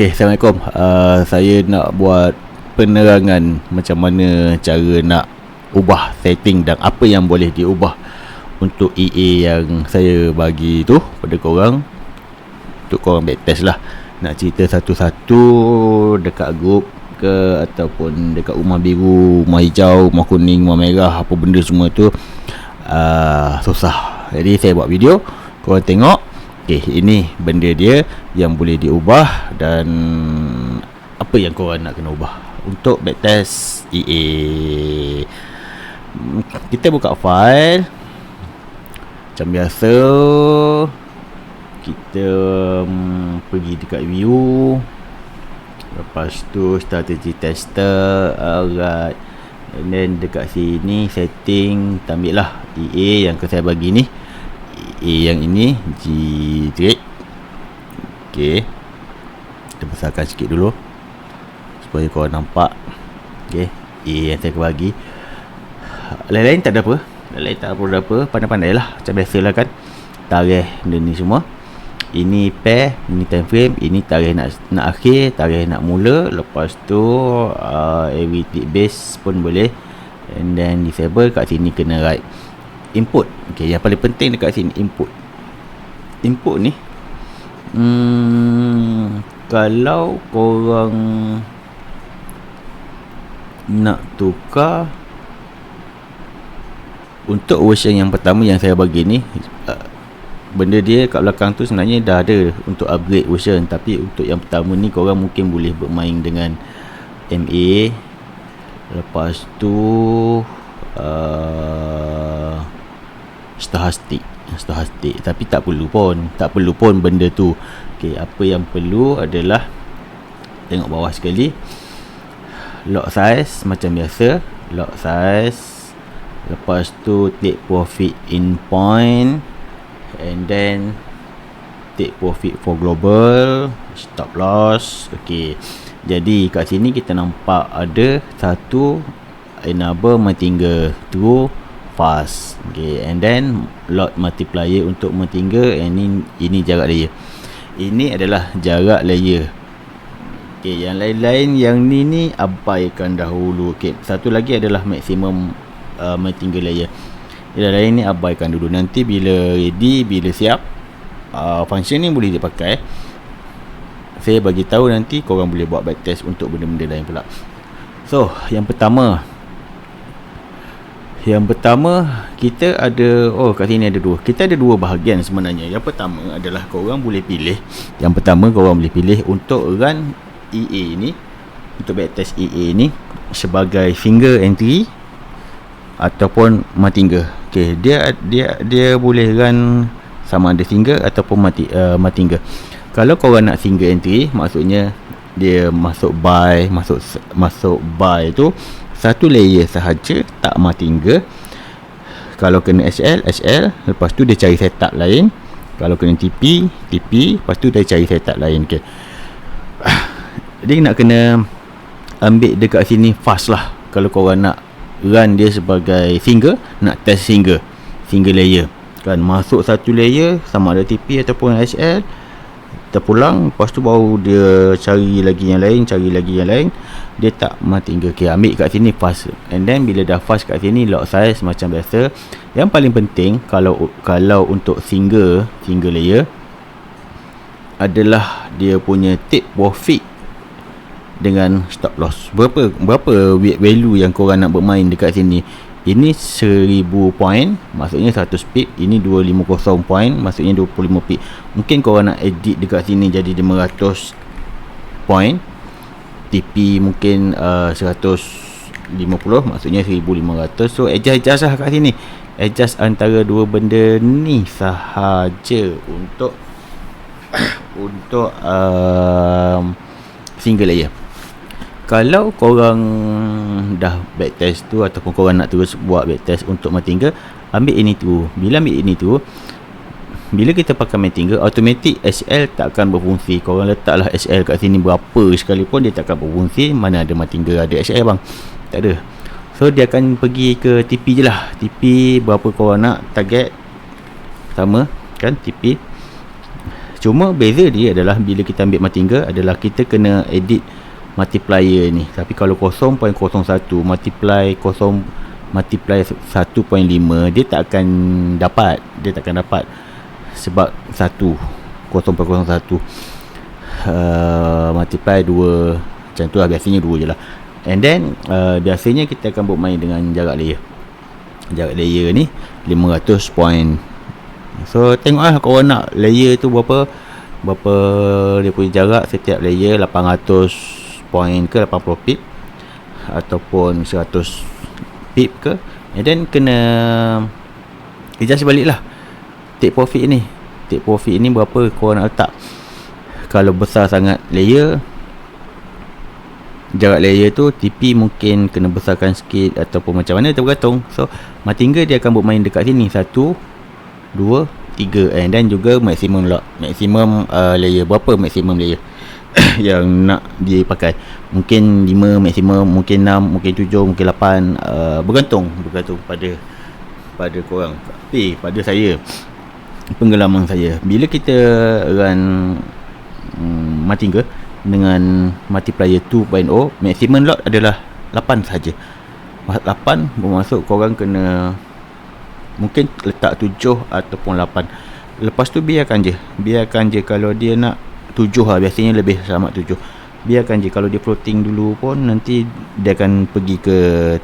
Okay, Assalamualaikum. Uh, Saya nak buat penerangan Macam mana cara nak ubah setting Dan apa yang boleh diubah Untuk EA yang saya bagi tu Pada korang. Untuk korang backtest lah. Nak cerita satu-satu Dekat grup ke Ataupun dekat rumah biru Rumah hijau, rumah kuning, rumah merah Apa benda semua tu. Uh, Susah. Jadi saya buat video Korang tengok. Okey, ini benda dia yang boleh diubah dan apa yang kau nak kena ubah. Untuk backtest EA. Kita buka file. Macam biasa kita um, pergi dekat view. Lepas tu strategi tester alright. And then dekat sini setting kita ambil lah EA yang saya bagi ni. A yang ini G trade Okey Kita besarkan sikit dulu. Supaya kau nampak. Okey. A yang saya bagi. Lain-lain tak ada apa. Lain-lain tak ada apa. Pandai-pandai lah. Macam biasa lah kan. Tarikh benda ni semua. Ini pair Ini time frame. Ini tarikh nak nak akhir Tarikh nak mula. Lepas tu uh, Every base pun boleh. And then disable. Kat sini kena write input. Okey yang paling penting dekat sini input. Input ni hmm kalau korang nak tukar untuk version yang pertama yang saya bagi ni uh, benda dia kat belakang tu sebenarnya dah ada untuk upgrade version. Tapi untuk yang pertama ni korang mungkin boleh bermain dengan MA lepas tu uh, stochastic stochastic tapi tak perlu pun. Tak perlu pun benda tu. Okey apa yang perlu adalah tengok bawah sekali. Lot size macam biasa. Lot size. Lepas tu take profit in point. And then take profit for global. Stop loss. Okey jadi kat sini kita nampak ada satu enable matinga true fast okay and then lot multiplier untuk mentinggal ini ini jarak layer. Ini adalah jarak layer. Okay yang lain-lain yang ni ni abaikan dahulu. Okay satu lagi adalah maksimum uh, mentinggal layer. Yang lain ni abaikan dulu. Nanti bila ready bila siap uh, function ni boleh dipakai saya bagi tahu nanti korang boleh buat backtest untuk benda-benda lain pula. So yang pertama yang pertama kita ada oh kat sini ada dua. Kita ada dua bahagian sebenarnya. Yang pertama adalah kau orang boleh pilih. Yang pertama kau orang boleh pilih untuk run EA ni untuk backtest EA ni sebagai finger entry ataupun matinga. Okey, dia dia dia boleh run sama ada finger ataupun mati uh, matinga. Kalau kau orang nak finger entry maksudnya dia masuk buy, masuk masuk buy tu satu layer sahaja tak matingga kalau kena SL SL lepas tu dia cari setup lain. Kalau kena TP TP lepas tu dia cari setup lain okay. dia nak kena ambil dekat sini fast lah. Kalau korang nak run dia sebagai finger nak test finger finger layer. Kan masuk satu layer sama ada TP ataupun SL terpulang lepas tu baru dia cari lagi yang lain cari lagi yang lain. Dia tak mati hingga okay, ambil kat sini fast. And then bila dah fast kat sini lock size macam biasa. Yang paling penting kalau kalau untuk single single layer adalah dia punya take profit dengan stop loss. Berapa berapa value yang korang nak bermain dekat sini ini 1000 point maksudnya 100 pip ini 250 point maksudnya 25 pip mungkin korang nak edit dekat sini jadi 500 point. TP mungkin uh, 150 maksudnya 1500 so adjust-adjust lah kat sini. Adjust antara dua benda ni sahaja untuk untuk um, single layer kalau korang dah backtest tu ataupun korang nak terus buat backtest untuk Matinga ambil ini tu. Bila ambil ini tu bila kita pakai Matinga automatic SL tak akan berfungsi. Korang letaklah SL kat sini berapa sekalipun dia tak akan berfungsi. Mana ada Matinga ada SL bang. Tak ada. So dia akan pergi ke TP je lah. TP berapa korang nak target sama kan TP cuma beza dia adalah bila kita ambil matingga adalah kita kena edit multiplier ni. Tapi kalau 0.01 multiply 0 multiply 1.5 dia tak akan dapat. Dia tak akan dapat sebab 1 0.01 uh, multiply 2 macam tu lah biasanya 2 je lah. And then uh, biasanya kita akan buat main dengan jarak layer. Jarak layer ni 500 point. So tengok lah korang nak layer tu berapa. Berapa dia punya jarak setiap layer 800 point ke 80 pip ataupun 100 pip ke. And then kena adjust balik lah take profit ni. Take profit ni berapa korang nak letak? Kalau besar sangat layer jarak layer tu TP mungkin kena besarkan sikit ataupun macam mana tergantung. So Martingale dia akan buat main dekat sini. Satu dua tiga. And then juga maksimum lah maksimum uh, layer. Berapa maksimum layer yang nak dia pakai mungkin 5 maksimum mungkin 6 mungkin 7 mungkin 8 uh, bergantung bergantung pada pada korang. Tapi pada saya pengalaman saya bila kita run um, Matinga dengan multiplier 2.0 maximum lot adalah 8 saja. 8 bermaksud korang kena mungkin letak 7 ataupun 8 lepas tu biarkan je. Biarkan je kalau dia nak 7 lah biasanya lebih selamat 7 biarkan je kalau dia floating dulu pun nanti dia akan pergi ke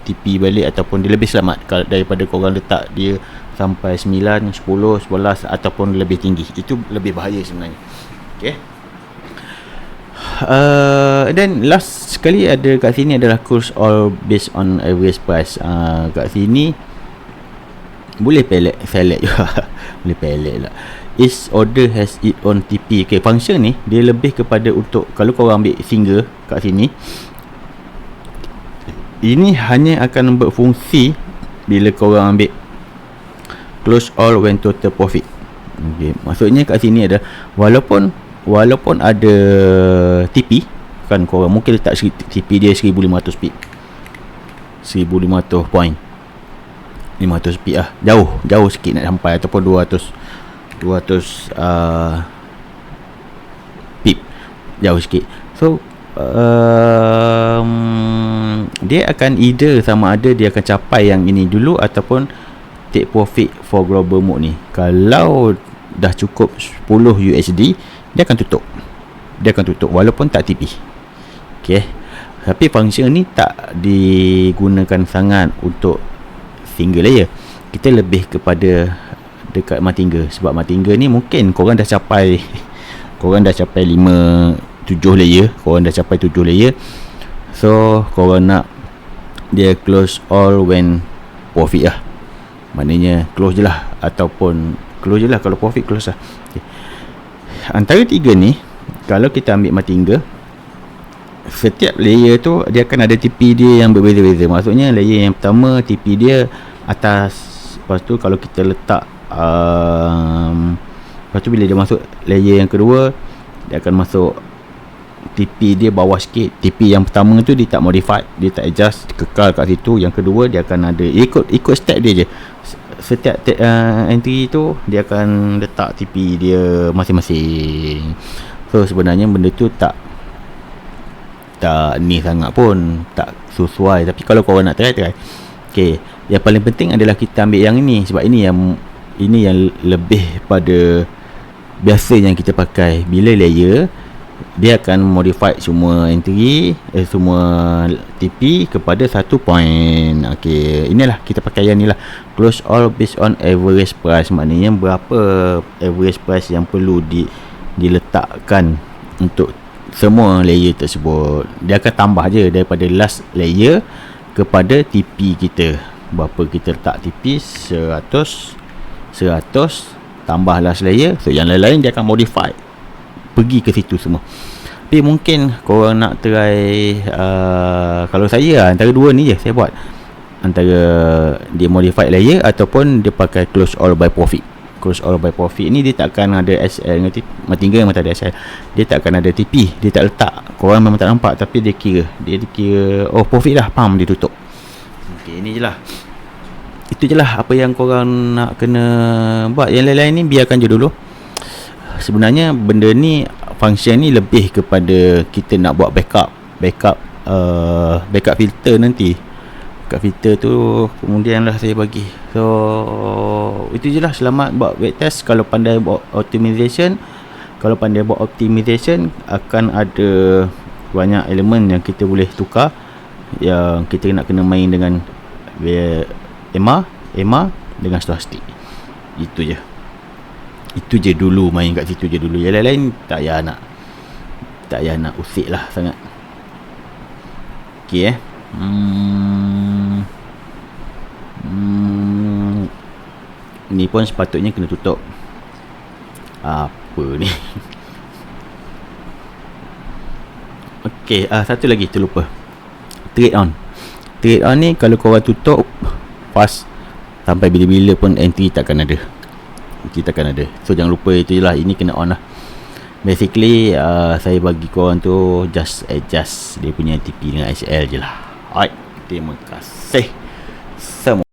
TP balik ataupun dia lebih selamat. Daripada korang letak dia sampai 9, 10, 11 ataupun lebih tinggi. Itu lebih bahaya sebenarnya. Ok Uh, then last sekali ada kat sini adalah course all based on average price. Uh, kat sini boleh pelet select juga. Boleh pelet lah is order has it on TP okay, function ni dia lebih kepada untuk kalau kau ambil single kat sini ini hanya akan berfungsi bila kau orang ambil close all when total profit okay. maksudnya kat sini ada walaupun walaupun ada TP kan korang mungkin letak TP dia 1500 pip 1500 point 500 pip lah jauh jauh sikit nak sampai ataupun 200 200 uh, pip jauh sikit. So um, dia akan either sama ada dia akan capai yang ini dulu ataupun take profit for global mode ni. Kalau dah cukup 10 USD dia akan tutup. Dia akan tutup walaupun tak TP ok tapi function ni tak digunakan sangat untuk single layer. Kita lebih kepada dekat Matingga. Sebab Matingga ni mungkin korang dah capai korang dah capai 5 7 layer. Korang dah capai 7 layer. So korang nak dia close all when profit lah. Maknanya close je lah. Ataupun close je lah kalau profit close lah. Okay. Antara tiga ni kalau kita ambil matingga setiap layer tu dia akan ada TP dia yang berbeza-beza. Maksudnya layer yang pertama TP dia atas lepas tu kalau kita letak um, lepas tu bila dia masuk layer yang kedua dia akan masuk TP dia bawah sikit. TP yang pertama tu dia tak modify dia tak adjust kekal kat situ. Yang kedua dia akan ada ikut ikut step dia je. Setiap uh, entry tu dia akan letak TP dia masing-masing. So sebenarnya benda tu tak tak ni sangat pun tak sesuai. Tapi kalau kau nak try try. Ok yang paling penting adalah kita ambil yang ini sebab ini yang ini yang lebih pada biasa yang kita pakai. Bila layer dia akan modify semua entry eh, semua TP kepada satu point. Okey inilah kita pakai yang ni lah close all based on average price. Maknanya berapa average price yang perlu di diletakkan untuk semua layer tersebut. Dia akan tambah je daripada last layer kepada TP kita. Berapa kita letak TP 100 100 tambah last layer so yang lain-lain dia akan modify. Pergi ke situ semua. Tapi mungkin korang nak try uh, kalau saya lah, antara dua ni je saya buat. Antara dia modified layer ataupun dia pakai close all by profit. Close all by profit ni dia takkan ada SL dengan TP tinggal tak ada SL dia takkan ada TP dia tak letak. Korang memang tak nampak tapi dia kira dia kira oh profit dah pam dia tutup. Ok ini je lah itu je lah apa yang korang nak kena buat. Yang lain-lain ni biarkan je dulu. Sebenarnya benda ni function ni lebih kepada kita nak buat backup. Backup uh, backup filter nanti. Backup filter tu kemudian lah saya bagi. So itu je lah. Selamat buat backtest kalau pandai buat optimization kalau pandai buat optimization akan ada banyak elemen yang kita boleh tukar yang kita nak kena main dengan EMA EMA dengan stochastic itu je. Itu je dulu main kat situ je dulu. Yang lain-lain tak payah nak tak payah nak usik lah sangat. Ok eh. Hmm. Hmm. ni pun sepatutnya kena tutup. Apa ni? Ok ah, satu lagi terlupa. Trade on. Trade on ni kalau korang tutup fast sampai bila-bila pun entry takkan ada. Kita akan ada. So jangan lupa itu je lah. Ini kena on lah. Basically uh, saya bagi korang tu just adjust dia punya TP dengan HL je lah. Alright. Terima kasih. Semua